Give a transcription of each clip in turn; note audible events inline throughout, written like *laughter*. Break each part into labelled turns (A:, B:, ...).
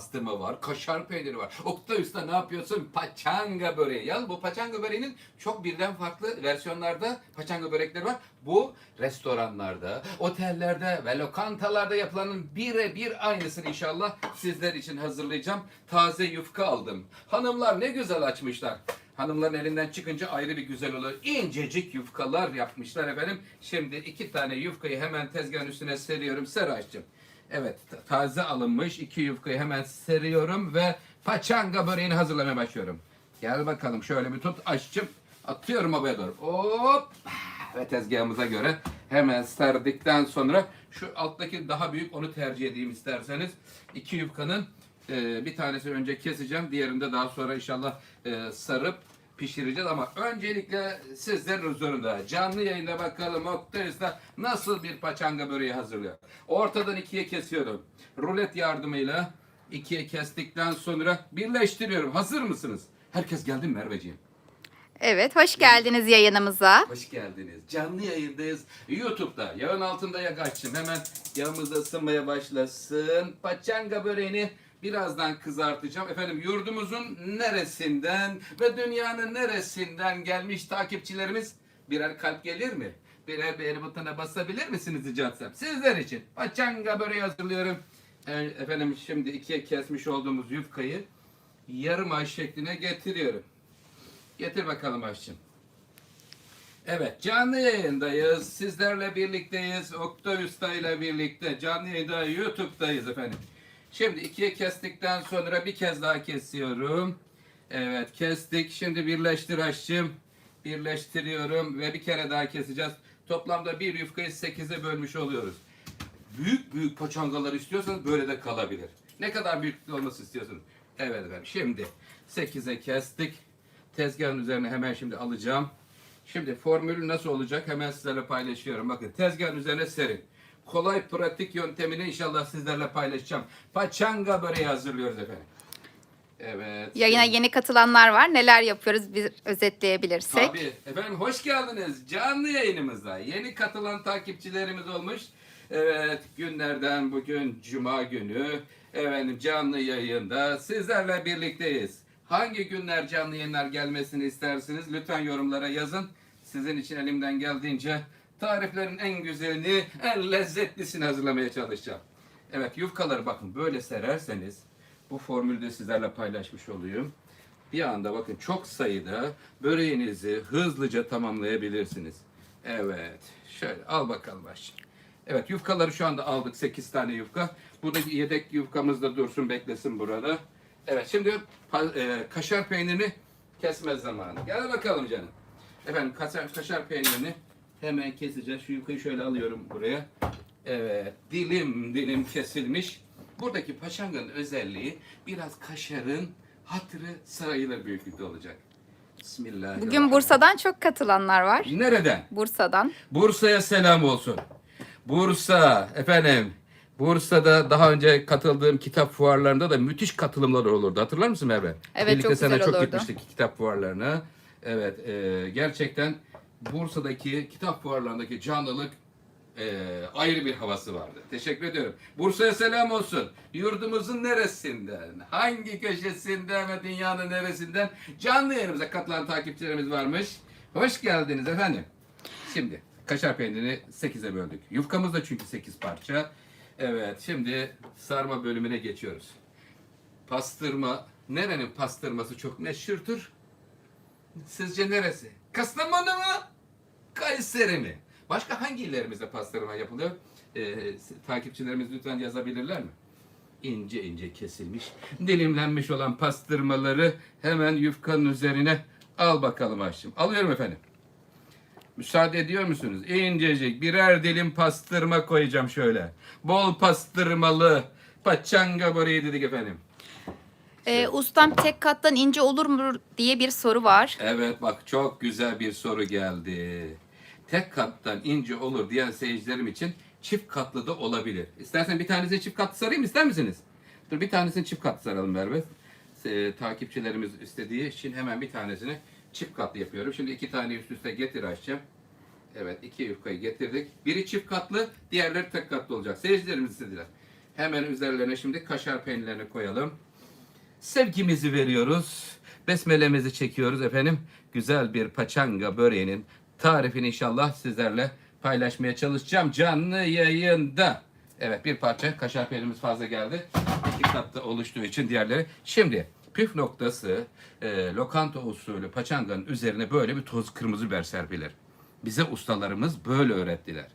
A: pastırma var, kaşar peyniri var. Oktay Usta ne yapıyorsun? Paçanga böreği. Ya bu paçanga böreğinin çok birden farklı versiyonlarda paçanga börekleri var. Bu restoranlarda, otellerde ve lokantalarda yapılanın birebir aynısını inşallah sizler için hazırlayacağım. Taze yufka aldım. Hanımlar ne güzel açmışlar. Hanımların elinden çıkınca ayrı bir güzel olur. İncecik yufkalar yapmışlar efendim. Şimdi iki tane yufkayı hemen tezgahın üstüne seriyorum. Seraycığım. Evet ta- taze alınmış iki yufkayı hemen seriyorum ve paçanga böreğini hazırlamaya başlıyorum. Gel bakalım şöyle bir tut aşçım. Atıyorum havaya doğru. Hop. Ve tezgahımıza göre hemen serdikten sonra şu alttaki daha büyük onu tercih edeyim isterseniz. İki yufkanın e, bir tanesini önce keseceğim. Diğerini de daha sonra inşallah e, sarıp pişireceğiz ama öncelikle sizlerin huzurunda canlı yayında bakalım Oktay Usta nasıl bir paçanga böreği hazırlıyor. Ortadan ikiye kesiyorum. Rulet yardımıyla ikiye kestikten sonra birleştiriyorum. Hazır mısınız? Herkes geldi mi Merveciğim?
B: Evet, hoş geldiniz yayınımıza.
A: Hoş geldiniz. Canlı yayındayız. YouTube'da. Yağın altında yak açtım. Hemen yağımız ısınmaya başlasın. Paçanga böreğini birazdan kızartacağım. Efendim yurdumuzun neresinden ve dünyanın neresinden gelmiş takipçilerimiz birer kalp gelir mi? Birer beğeni butonuna basabilir misiniz rica? Sizler için paçanga böreği hazırlıyorum. E, Efendim şimdi ikiye kesmiş olduğumuz yufkayı yarım ay şekline getiriyorum. Getir bakalım aşçım. Evet canlı yayındayız. Sizlerle birlikteyiz. Oktay Usta ile birlikte canlı yayında YouTube'dayız efendim. Şimdi ikiye kestikten sonra bir kez daha kesiyorum. Evet kestik. Şimdi birleştir aşçım. Birleştiriyorum ve bir kere daha keseceğiz. Toplamda bir yufkayı sekize bölmüş oluyoruz. Büyük büyük paçangalar istiyorsanız böyle de kalabilir. Ne kadar büyüklük olması istiyorsunuz? Evet efendim. Şimdi 8'e kestik. Tezgahın üzerine hemen şimdi alacağım. Şimdi formülü nasıl olacak hemen sizlerle paylaşıyorum. Bakın tezgahın üzerine serin. Kolay pratik yöntemini inşallah sizlerle paylaşacağım. Paçanga böreği hazırlıyoruz efendim. Evet.
B: Yayına yeni katılanlar var. Neler yapıyoruz bir özetleyebilirsek.
A: Tabii. Efendim hoş geldiniz. Canlı yayınımıza yeni katılan takipçilerimiz olmuş. Evet günlerden bugün Cuma günü. Efendim canlı yayında sizlerle birlikteyiz. Hangi günler canlı yayınlar gelmesini istersiniz? Lütfen yorumlara yazın. Sizin için elimden geldiğince tariflerin en güzelini, en lezzetlisini hazırlamaya çalışacağım. Evet yufkaları bakın böyle sererseniz bu formülü de sizlerle paylaşmış olayım. Bir anda bakın çok sayıda böreğinizi hızlıca tamamlayabilirsiniz. Evet. Şöyle al bakalım aşkım. Evet yufkaları şu anda aldık 8 tane yufka. Buradaki yedek yufkamız da dursun beklesin burada. Evet şimdi e, kaşar peynirini kesme zamanı. Gel bakalım canım. Efendim kaşar, kaşar peynirini hemen keseceğiz. Şu yufkayı şöyle alıyorum buraya. Evet dilim dilim kesilmiş. Buradaki paçanganın özelliği biraz kaşarın hatırı sayılır büyüklükte olacak. Bismillahirrahmanirrahim.
B: Bugün Bursa'dan çok katılanlar var.
A: Nereden?
B: Bursa'dan.
A: Bursa'ya selam olsun. Bursa efendim. Bursa'da daha önce katıldığım kitap fuarlarında da müthiş katılımlar olurdu. Hatırlar mısın Merve?
B: Evet,
A: Birlikte
B: çok güzel
A: çok
B: olurdu.
A: gitmiştik kitap fuarlarına. Evet e, gerçekten Bursa'daki kitap fuarlarındaki canlılık e, ayrı bir havası vardı. Teşekkür ediyorum. Bursa'ya selam olsun. Yurdumuzun neresinden, hangi köşesinden ve dünyanın neresinden canlı yayınımıza katılan takipçilerimiz varmış. Hoş geldiniz efendim. Şimdi kaşar peynirini 8'e böldük. Yufkamız da çünkü 8 parça. Evet şimdi sarma bölümüne geçiyoruz. Pastırma, nerenin pastırması çok meşhurdur? Sizce neresi? Kastamonu mu? Kayseri mi? Başka hangi illerimizde pastırma yapılıyor? Ee, takipçilerimiz lütfen yazabilirler mi? İnce ince kesilmiş, dilimlenmiş olan pastırmaları hemen yufkanın üzerine al bakalım Ayşem. Alıyorum efendim. Müsaade ediyor musunuz? İncecik birer dilim pastırma koyacağım şöyle. Bol pastırmalı paçanga böreği dedik efendim.
B: Ee, ustam tek kattan ince olur mu diye bir soru var.
A: Evet bak çok güzel bir soru geldi. Tek kattan ince olur diyen seyircilerim için çift katlı da olabilir. İstersen bir tanesini çift katlı sarayım ister misiniz? Dur bir tanesini çift katlı saralım Merve. Ee, takipçilerimiz istediği için hemen bir tanesini çift katlı yapıyorum. Şimdi iki tane üst üste getir açacağım. Evet iki yufkayı getirdik. Biri çift katlı, diğerleri tek katlı olacak. Seyircilerimiz istediler. Hemen üzerlerine şimdi kaşar peynirlerini koyalım. Sevgimizi veriyoruz. Besmelemizi çekiyoruz efendim. Güzel bir paçanga böreğinin tarifini inşallah sizlerle paylaşmaya çalışacağım canlı yayında. Evet bir parça kaşar peynirimiz fazla geldi. İki katta oluştuğu için diğerleri. Şimdi püf noktası e, lokanta usulü paçanganın üzerine böyle bir toz kırmızı biber serpilir. Bize ustalarımız böyle öğrettiler.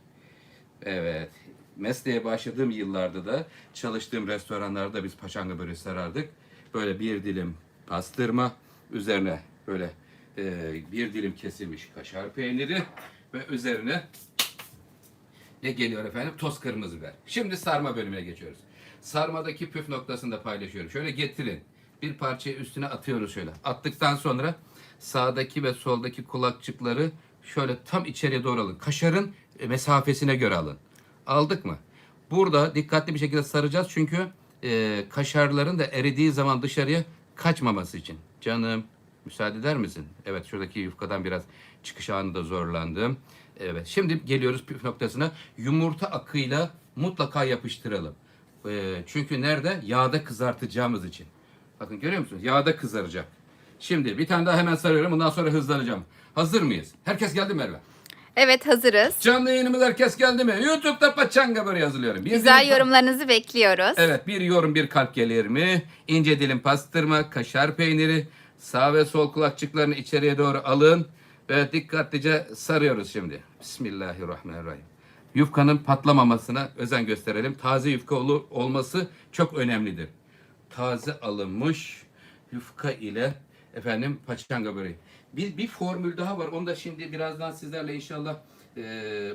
A: Evet. Mesleğe başladığım yıllarda da çalıştığım restoranlarda biz paçanga böreği sarardık. Böyle bir dilim pastırma, üzerine böyle e, bir dilim kesilmiş kaşar peyniri ve üzerine ne geliyor efendim? Toz kırmızı biber. Şimdi sarma bölümüne geçiyoruz. Sarmadaki püf noktasını da paylaşıyorum. Şöyle getirin. Bir parçayı üstüne atıyoruz şöyle. Attıktan sonra sağdaki ve soldaki kulakçıkları şöyle tam içeriye doğru alın. Kaşarın e, mesafesine göre alın. Aldık mı? Burada dikkatli bir şekilde saracağız çünkü e, kaşarların da eridiği zaman dışarıya kaçmaması için. Canım müsaade eder misin? Evet şuradaki yufkadan biraz çıkış anında zorlandım. Evet şimdi geliyoruz püf noktasına. Yumurta akıyla mutlaka yapıştıralım. E, çünkü nerede? Yağda kızartacağımız için. Bakın görüyor musunuz? Yağda kızaracak. Şimdi bir tane daha hemen sarıyorum. Bundan sonra hızlanacağım. Hazır mıyız? Herkes geldi mi Merve?
B: Evet hazırız.
A: Canlı yayınımız herkes geldi mi? YouTube'da paçanga böreği hazırlıyorum. Bir
B: Güzel
A: dilim-
B: yorumlarınızı bekliyoruz.
A: Evet bir yorum bir kalp gelir mi? İnce dilim pastırma, kaşar peyniri, sağ ve sol kulakçıklarını içeriye doğru alın ve dikkatlice sarıyoruz şimdi. Bismillahirrahmanirrahim. Yufkanın patlamamasına özen gösterelim. Taze yufka olur, olması çok önemlidir. Taze alınmış yufka ile efendim paçanga böreği. Bir, bir formül daha var. Onu da şimdi birazdan sizlerle inşallah eee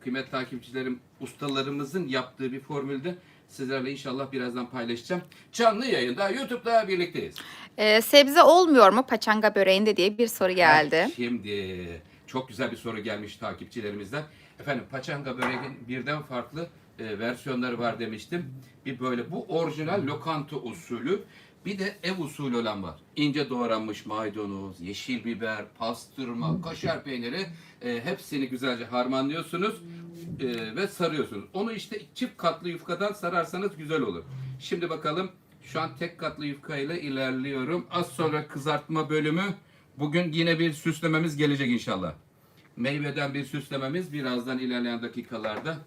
A: kıymet takipçilerim, ustalarımızın yaptığı bir formülde sizlerle inşallah birazdan paylaşacağım. Canlı yayında YouTube'da birlikteyiz.
B: Ee, sebze olmuyor mu paçanga böreğinde diye bir soru geldi.
A: Şimdi çok güzel bir soru gelmiş takipçilerimizden. Efendim paçanga böreğin birden farklı e, versiyonları var demiştim. Bir böyle bu orijinal lokanta usulü bir de ev usulü olan var. İnce doğranmış maydanoz, yeşil biber, pastırma, kaşar peyniri e, hepsini güzelce harmanlıyorsunuz e, ve sarıyorsunuz. Onu işte çift katlı yufkadan sararsanız güzel olur. Şimdi bakalım şu an tek katlı yufka ile ilerliyorum. Az sonra kızartma bölümü. Bugün yine bir süslememiz gelecek inşallah. Meyveden bir süslememiz birazdan ilerleyen dakikalarda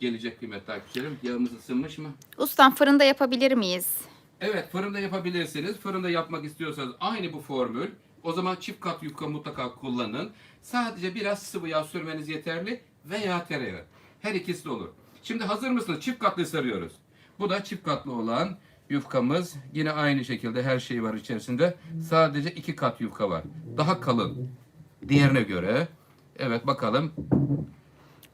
A: gelecek kıymetli takipçilerim. Yağımız ısınmış mı?
B: Ustam fırında yapabilir miyiz?
A: Evet fırında yapabilirsiniz. Fırında yapmak istiyorsanız aynı bu formül. O zaman çift kat yufka mutlaka kullanın. Sadece biraz sıvı yağ sürmeniz yeterli veya tereyağı. Her ikisi de olur. Şimdi hazır mısınız? Çift katlı sarıyoruz. Bu da çift katlı olan yufkamız. Yine aynı şekilde her şey var içerisinde. Sadece iki kat yufka var. Daha kalın. Diğerine göre. Evet bakalım.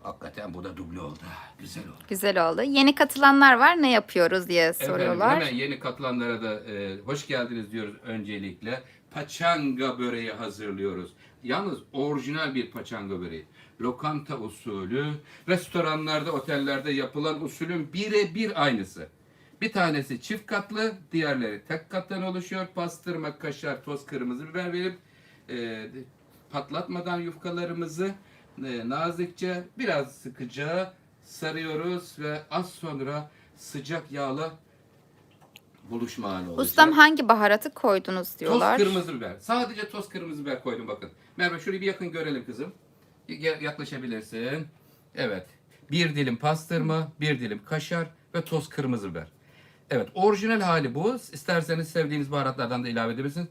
A: Hakikaten bu da duble oldu. Güzel oldu.
B: Güzel oldu. Yeni katılanlar var ne yapıyoruz diye soruyorlar.
A: Efendim, hemen yeni katılanlara da e, hoş geldiniz diyoruz öncelikle. Paçanga böreği hazırlıyoruz. Yalnız orijinal bir paçanga böreği. Lokanta usulü, restoranlarda, otellerde yapılan usulün birebir aynısı. Bir tanesi çift katlı, diğerleri tek kattan oluşuyor. Pastırma, kaşar, toz kırmızı biber verip e, patlatmadan yufkalarımızı e, nazikçe biraz sıkıca sarıyoruz ve az sonra sıcak yağla buluşma anı olacak.
B: Ustam hangi baharatı koydunuz diyorlar.
A: Toz kırmızı biber. Sadece toz kırmızı biber koydum bakın. Merve şurayı bir yakın görelim kızım. Yaklaşabilirsin. Evet. Bir dilim pastırma, bir dilim kaşar ve toz kırmızı biber. Evet orijinal hali bu. İsterseniz sevdiğiniz baharatlardan da ilave edebilirsiniz.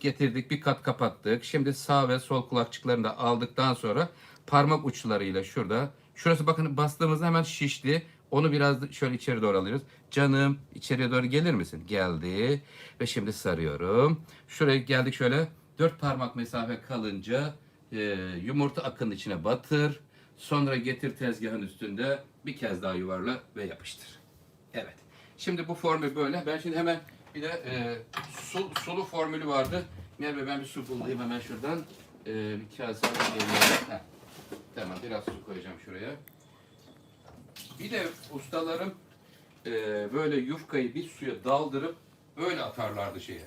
A: Getirdik bir kat kapattık. Şimdi sağ ve sol kulakçıklarını da aldıktan sonra parmak uçlarıyla şurada. Şurası bakın bastığımızda hemen şişti. Onu biraz şöyle içeri doğru alıyoruz. Canım içeriye doğru gelir misin? Geldi. Ve şimdi sarıyorum. Şuraya geldik şöyle. Dört parmak mesafe kalınca e, yumurta akının içine batır. Sonra getir tezgahın üstünde bir kez daha yuvarla ve yapıştır. Evet. Şimdi bu formül böyle. Ben şimdi hemen bir de e, su, sulu formülü vardı. Merve ben bir su bulayım hemen şuradan. E, bir kase alayım. Tamam biraz su koyacağım şuraya. Bir de ustalarım e, böyle yufkayı bir suya daldırıp öyle atarlardı şeye.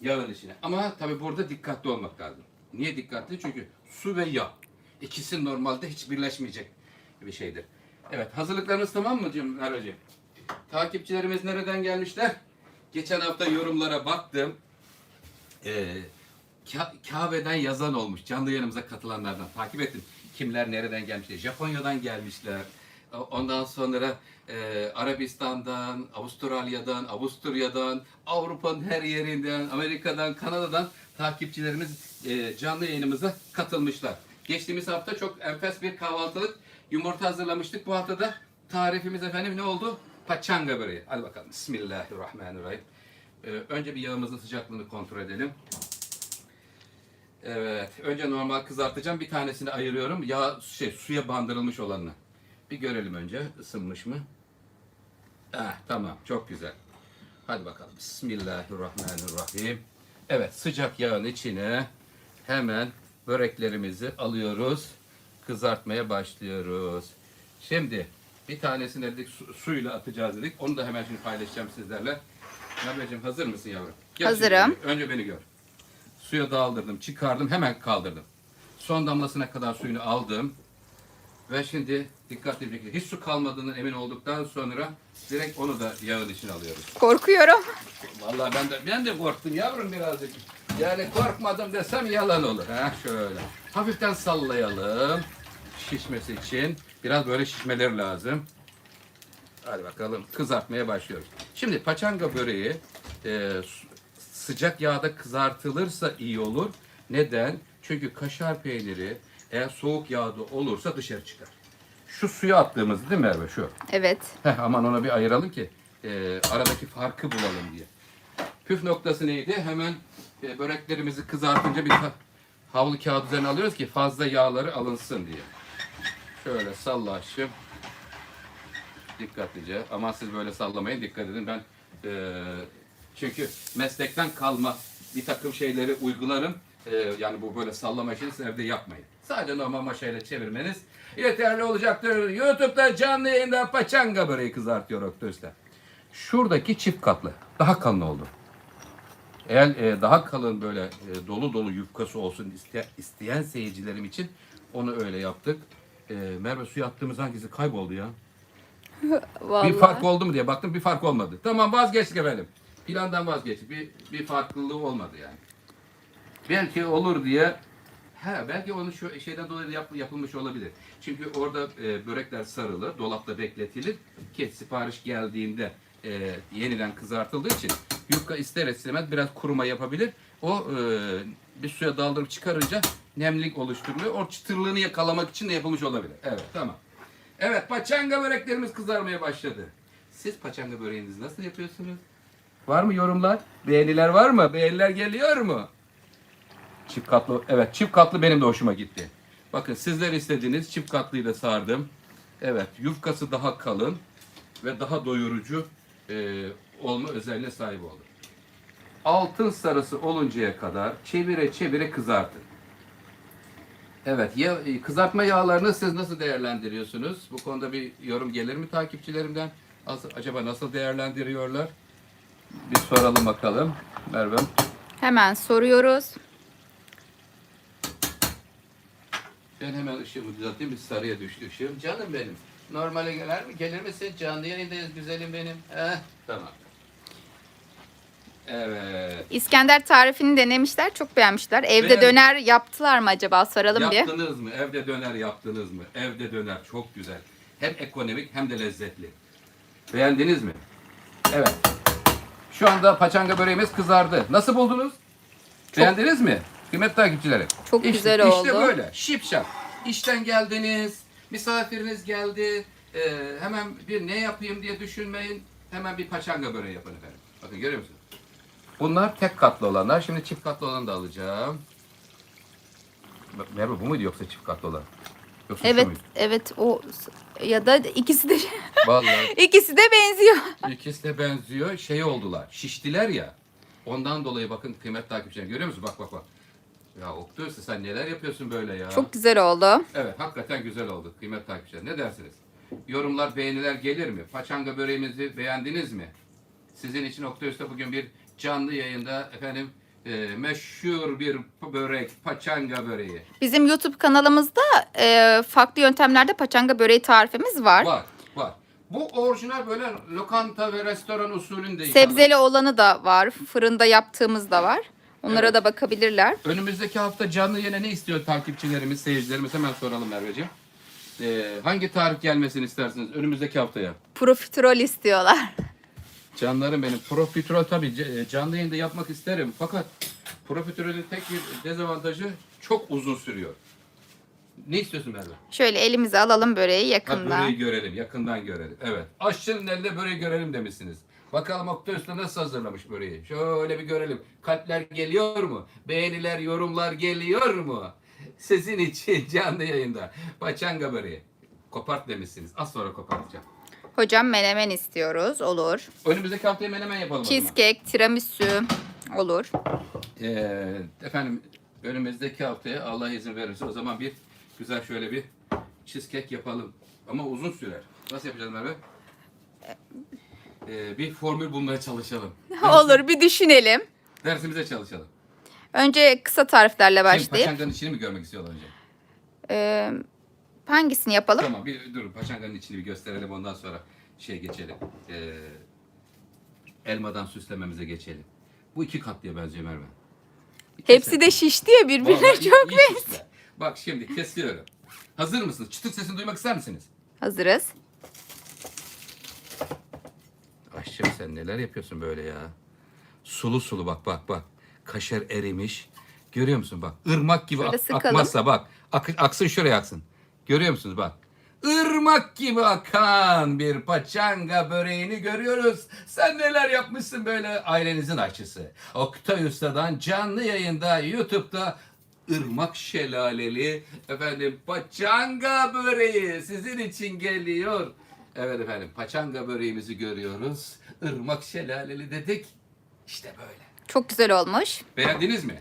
A: Yağın içine. Ama tabi burada dikkatli olmak lazım. Niye dikkatli? Çünkü su ve yağ. İkisi normalde hiç birleşmeyecek bir şeydir. Evet hazırlıklarınız tamam mı Cem Merveciğim? Takipçilerimiz nereden gelmişler? Geçen hafta yorumlara baktım. Ee, Ka- Kabe'den yazan olmuş. Canlı yayınımıza katılanlardan takip ettim. Kimler nereden gelmişler? Japonya'dan gelmişler. Ondan sonra e, Arabistan'dan, Avustralya'dan, Avusturya'dan, Avrupa'nın her yerinden, Amerika'dan, Kanada'dan takipçilerimiz e, canlı yayınımıza katılmışlar. Geçtiğimiz hafta çok enfes bir kahvaltılık yumurta hazırlamıştık. Bu hafta da tarifimiz efendim ne oldu? Paçanga böreği. Hadi bakalım. Bismillahirrahmanirrahim. Ee, önce bir yağımızın sıcaklığını kontrol edelim. Evet. Önce normal kızartacağım. Bir tanesini ayırıyorum. Yağ şey suya bandırılmış olanını. Bir görelim önce ısınmış mı? Ah, tamam. Çok güzel. Hadi bakalım. Bismillahirrahmanirrahim. Evet, sıcak yağın içine hemen böreklerimizi alıyoruz. Kızartmaya başlıyoruz. Şimdi bir tanesini dedik su- suyla atacağız dedik. Onu da hemen şimdi paylaşacağım sizlerle. Merveciğim hazır mısın yavrum? Gel şimdi
B: Hazırım.
A: önce- Önce beni gör. Suya daldırdım, çıkardım, hemen kaldırdım. Son damlasına kadar suyunu aldım. Ve şimdi dikkatli bir şekilde hiç su kalmadığından emin olduktan sonra direkt onu da yağın içine alıyoruz.
B: Korkuyorum.
A: Vallahi ben de ben de korktum yavrum birazcık. Yani korkmadım desem yalan olur. Ha şöyle. Hafiften sallayalım. Şişmesi için. Biraz böyle şişmeleri lazım. Hadi bakalım kızartmaya başlıyoruz. Şimdi paçanga böreği e, sıcak yağda kızartılırsa iyi olur. Neden? Çünkü kaşar peyniri eğer soğuk yağda olursa dışarı çıkar. Şu suya attığımız değil mi Merve şu?
B: Evet.
A: Heh, aman ona bir ayıralım ki e, aradaki farkı bulalım diye. Püf noktası neydi? Hemen e, böreklerimizi kızartınca bir havlu kağıt üzerine alıyoruz ki fazla yağları alınsın diye. Şöyle sallaşım. Dikkatlice. Ama siz böyle sallamayın. Dikkat edin. Ben e, çünkü meslekten kalma bir takım şeyleri uygularım. E, yani bu böyle sallama işini siz evde yapmayın. Sadece normal maşayla çevirmeniz yeterli olacaktır. YouTube'da canlı yayında paçanga böreği kızartıyor Oktay Şuradaki çift katlı. Daha kalın oldu. Eğer e, daha kalın böyle e, dolu dolu yufkası olsun iste- isteyen seyircilerim için onu öyle yaptık. E, Merve suya attığımız hangisi kayboldu ya?
B: Vallahi. *laughs*
A: Bir fark oldu mu diye baktım bir fark olmadı. Tamam vazgeçtik efendim. Plandan vazgeçtik. Bir, bir farklılığı olmadı yani. Belki olur diye He, belki onu şu şeyden dolayı yap- yapılmış olabilir. Çünkü orada e, börekler sarılı, dolapta bekletilir ki sipariş geldiğinde e, yeniden kızartıldığı için yufka ister istemez biraz kuruma yapabilir. O e, bir suya daldırıp çıkarınca nemlik oluşturuyor. O çıtırlığını yakalamak için de yapılmış olabilir. Evet, tamam. Evet, paçanga böreklerimiz kızarmaya başladı. Siz paçanga böreğinizi nasıl yapıyorsunuz? Var mı yorumlar? Beğeniler var mı? Beğeniler geliyor mu? Çift katlı, evet çift katlı benim de hoşuma gitti. Bakın sizler istediğiniz çift katlıyı da sardım. Evet yufkası daha kalın ve daha doyurucu e, olma özelliğine sahip oldu. Altın sarısı oluncaya kadar çevire çevire kızartın. Evet, ya, kızartma yağlarını siz nasıl değerlendiriyorsunuz? Bu konuda bir yorum gelir mi takipçilerimden? Acaba nasıl değerlendiriyorlar? Bir soralım bakalım. Merve'm.
B: Hemen soruyoruz.
A: Ben hemen ışığımı düzelteyim. Bir sarıya düştü ışığım. Canım benim. Normale gelir mi? Gelir misin? Canlı yayındayız güzelim benim. Heh, tamam. Evet.
B: İskender tarifini denemişler. Çok beğenmişler. Evde
A: Beğen-
B: döner yaptılar mı acaba? Soralım bir.
A: Yaptınız mı? Evde döner yaptınız mı? Evde döner çok güzel. Hem ekonomik hem de lezzetli. Beğendiniz mi? Evet. Şu anda paçanga böreğimiz kızardı. Nasıl buldunuz? Beğendiniz mi? Kıymetli takipçilerim.
B: Çok
A: İşte-
B: güzel
A: İşte
B: oldu.
A: böyle. Şipşak. İşten geldiniz. Misafiriniz geldi. Ee, hemen bir ne yapayım diye düşünmeyin. Hemen bir paçanga böreği yapın efendim. Bakın görüyor musunuz? Bunlar tek katlı olanlar. Şimdi çift katlı olanı da alacağım. Merve bu muydu yoksa çift katlı olan? Yoksa şu
B: Evet,
A: muydu?
B: evet o ya da ikisi de
A: Vallahi *laughs*
B: ikisi de benziyor.
A: ikisi de benziyor. Şey oldular. Şiştiler ya. Ondan dolayı bakın kıymetli takipçiler görüyor musun? Bak bak bak. Ya Oktay sen neler yapıyorsun böyle ya?
B: Çok güzel oldu.
A: Evet hakikaten güzel oldu kıymetli takipçiler. Ne dersiniz? Yorumlar, beğeniler gelir mi? Paçanga böreğimizi beğendiniz mi? Sizin için Oktay Usta bugün bir canlı yayında efendim e, meşhur bir börek, paçanga böreği.
B: Bizim YouTube kanalımızda e, farklı yöntemlerde paçanga böreği tarifimiz var.
A: Var, var. Bu orijinal böyle lokanta ve restoran usulünde.
B: Sebzeli olanı da var. Fırında yaptığımız da var. Onlara
A: Evet.
B: da bakabilirler.
A: Önümüzdeki hafta canlı yine ne istiyor takipçilerimiz, seyircilerimiz hemen soralım Merveciğim. Ee, hangi tarih gelmesini istersiniz önümüzdeki haftaya?
B: Profiterol istiyorlar.
A: Canlarım benim. Profiterol tabii e, canlı yayında yapmak isterim. Fakat profiterolün tek bir dezavantajı çok uzun sürüyor. Ne istiyorsun Merve?
B: Şöyle elimize alalım böreği
A: Ha,
B: yakından.
A: böreği görelim, yakından görelim. Evet. Aşçının elinde böreği görelim demişsiniz. Bakalım Oktay Usta nasıl hazırlamış böreği? Şöyle bir görelim. Kalpler geliyor mu? Beğeniler, yorumlar geliyor mu? Sizin için canlı yayında. Paçanga böreği. Kopart demişsiniz. Az sonra kopartacağım.
B: Hocam menemen istiyoruz. Olur.
A: Önümüzdeki haftaya menemen yapalım.
B: Cheesecake, tiramisu olur.
A: Ee, efendim önümüzdeki haftaya Allah izin verirse o zaman bir güzel şöyle bir cheesecake yapalım. Ama uzun sürer. Nasıl yapacağız Merve? Ee, bir formül bulmaya çalışalım. *laughs*
B: olur bir düşünelim.
A: Dersimize çalışalım.
B: Önce kısa tariflerle
A: Şimdi
B: başlayıp
A: paçanganın içini mi görmek istiyorlar önce?
B: e, hangisini yapalım?
A: Tamam bir durun paçanganın içini bir gösterelim ondan sonra şey geçelim. Ee, elmadan süslememize geçelim. Bu iki katlıya benziyor Merve.
B: Hepsi de şişti ya birbirine
A: Vallahi *laughs* iyi-
B: çok
A: iyi
B: benziyor.
A: süsle. Bak şimdi kesiyorum. Hazır mısınız? Çıtır sesini duymak ister misiniz?
B: Hazırız.
A: Aşçım sen neler yapıyorsun böyle ya? Sulu sulu bak bak bak. Kaşar erimiş. Görüyor musun bak. Irmak gibi
B: Şöyle
A: ak-
B: sıkalım.
A: akmazsa bak. Ak- aksın şuraya aksın. Görüyor musunuz bak. Irmak gibi akan bir paçanga böreğini görüyoruz. Sen neler yapmışsın böyle ailenizin aşçısı. Oktay Usta'dan canlı yayında YouTube'da ırmak şelaleli efendim paçanga böreği sizin için geliyor. Evet efendim paçanga böreğimizi görüyoruz. Irmak şelaleli dedik. İşte böyle.
B: Çok güzel olmuş.
A: Beğendiniz mi?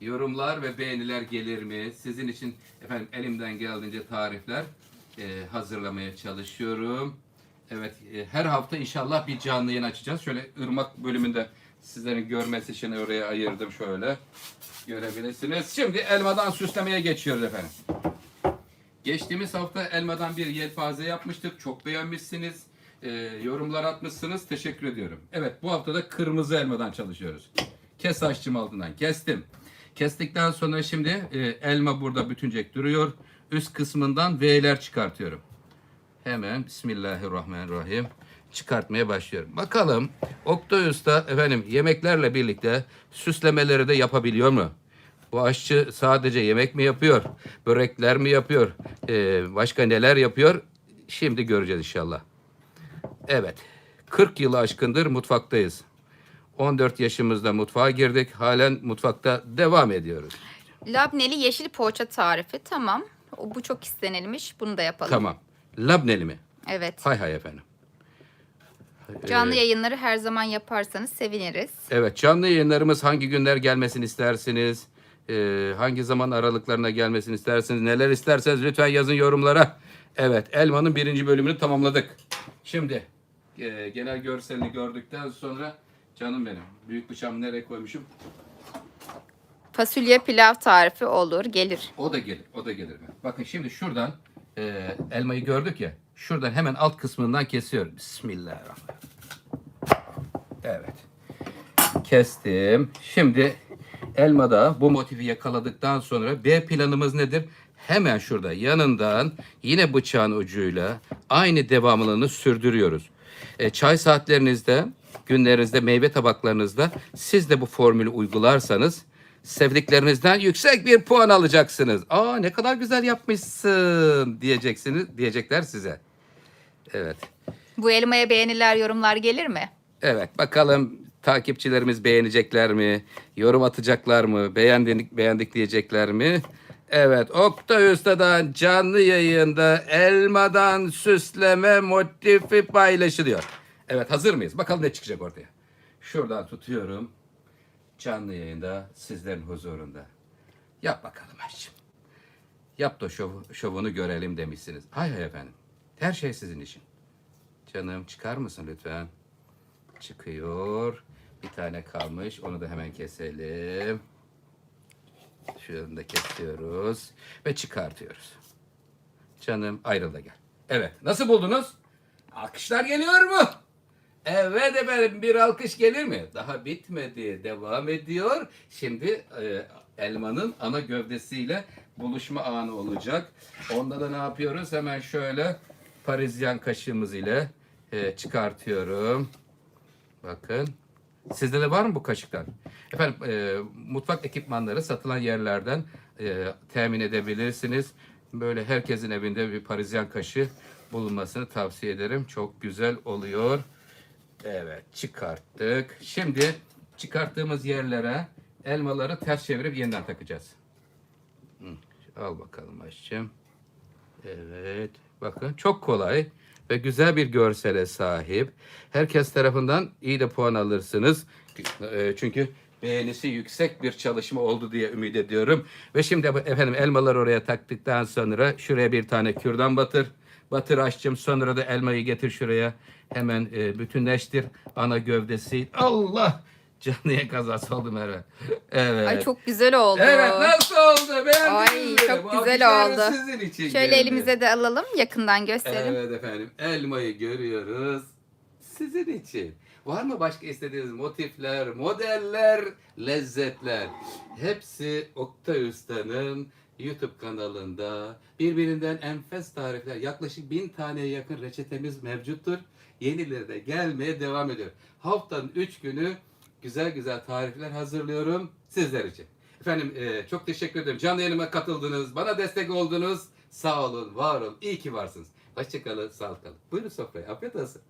A: Yorumlar ve beğeniler gelir mi? Sizin için efendim elimden geldiğince tarifler e, hazırlamaya çalışıyorum. Evet e, her hafta inşallah bir canlı yayın açacağız. Şöyle ırmak bölümünde sizlerin görmesi için oraya ayırdım şöyle. Görebilirsiniz. Şimdi elmadan süslemeye geçiyoruz efendim. Geçtiğimiz hafta elmadan bir yelpaze yapmıştık. Çok beğenmişsiniz. Ee, yorumlar atmışsınız. Teşekkür ediyorum. Evet bu hafta da kırmızı elmadan çalışıyoruz. Kes aşçım altından. Kestim. Kestikten sonra şimdi e, elma burada bütüncek duruyor. Üst kısmından V'ler çıkartıyorum. Hemen Bismillahirrahmanirrahim çıkartmaya başlıyorum. Bakalım Oktay Usta efendim yemeklerle birlikte süslemeleri de yapabiliyor mu? Bu aşçı sadece yemek mi yapıyor? Börekler mi yapıyor? Ee, başka neler yapıyor? Şimdi göreceğiz inşallah. Evet. 40 yılı aşkındır mutfaktayız. 14 yaşımızda mutfağa girdik. Halen mutfakta devam ediyoruz.
B: Labneli yeşil poğaça tarifi. Tamam. O, bu çok istenilmiş. Bunu da yapalım.
A: Tamam. Labneli mi?
B: Evet.
A: Hay hay efendim.
B: Canlı yayınları her zaman yaparsanız seviniriz.
A: Evet canlı yayınlarımız hangi günler gelmesini istersiniz? Ee, hangi zaman aralıklarına gelmesini istersiniz? Neler isterseniz lütfen yazın yorumlara. Evet elmanın birinci bölümünü tamamladık. Şimdi e, genel görselini gördükten sonra canım benim büyük bıçağımı nereye koymuşum?
B: Fasulye pilav tarifi olur. Gelir.
A: O da gelir, o da gelir. Bakın şimdi şuradan e, elmayı gördük ya. Şuradan hemen alt kısmından kesiyorum. Bismillahirrahmanirrahim. Evet. Kestim. Şimdi elmada bu motifi yakaladıktan sonra B planımız nedir? Hemen şurada yanından yine bıçağın ucuyla aynı devamlılığını sürdürüyoruz. E, çay saatlerinizde, günlerinizde, meyve tabaklarınızda siz de bu formülü uygularsanız sevdiklerinizden yüksek bir puan alacaksınız. Aa ne kadar güzel yapmışsın diyeceksiniz, diyecekler size. Evet.
B: Bu elmaya beğeniler, yorumlar gelir mi?
A: Evet bakalım takipçilerimiz beğenecekler mi? Yorum atacaklar mı? Beğendik, beğendik diyecekler mi? Evet Oktay Usta'dan canlı yayında elmadan süsleme motifi paylaşılıyor. Evet hazır mıyız? Bakalım ne çıkacak ortaya. Şuradan tutuyorum. Canlı yayında sizlerin huzurunda. Yap bakalım aşkım. Yap da şov, şovunu görelim demişsiniz. Hay hay efendim. Her şey sizin için. Canım çıkar mısın lütfen? Çıkıyor. Bir tane kalmış. Onu da hemen keselim. Şunu da kesiyoruz. Ve çıkartıyoruz. Canım ayrıl da gel. Evet. Nasıl buldunuz? Alkışlar geliyor mu? Evet efendim bir alkış gelir mi? Daha bitmedi. Devam ediyor. Şimdi e, elmanın ana gövdesiyle buluşma anı olacak. Onda da ne yapıyoruz? Hemen şöyle parizyen kaşığımız ile e, çıkartıyorum. Bakın. Sizde de var mı bu kaşıklar? Efendim e, mutfak ekipmanları satılan yerlerden e, temin edebilirsiniz. Böyle herkesin evinde bir parizyen kaşığı bulunmasını tavsiye ederim. Çok güzel oluyor. Evet çıkarttık. Şimdi çıkarttığımız yerlere elmaları ters çevirip yeniden takacağız. Al bakalım aşçım. Evet. Bakın çok kolay ve güzel bir görsele sahip. Herkes tarafından iyi de puan alırsınız. E, Çünkü beğenisi yüksek bir çalışma oldu diye ümit ediyorum. Ve şimdi efendim elmaları oraya taktıktan sonra şuraya bir tane kürdan batır. Batır aşçım sonra da elmayı getir şuraya. Hemen e, bütünleştir ana gövdesi. Allah! Canlıya kazası oldu Merve. Evet.
B: Ay çok güzel oldu.
A: Evet nasıl oldu? Beğendiniz
B: Ay,
A: mi?
B: çok
A: Bu
B: güzel oldu.
A: Sizin için
B: Şöyle
A: geldi.
B: elimize de alalım yakından gösterelim.
A: Evet efendim elmayı görüyoruz. Sizin için. Var mı başka istediğiniz motifler, modeller, lezzetler? Hepsi Oktay Usta'nın YouTube kanalında birbirinden enfes tarifler. Yaklaşık bin taneye yakın reçetemiz mevcuttur. Yenileri de gelmeye devam ediyor. Haftanın üç günü güzel güzel tarifler hazırlıyorum sizler için. Efendim e, çok teşekkür ederim. Canlı yayınıma katıldınız, bana destek oldunuz. Sağ olun, var olun, iyi ki varsınız. Hoşçakalın, sağlıklı kalın. Buyurun sofraya, afiyet olsun.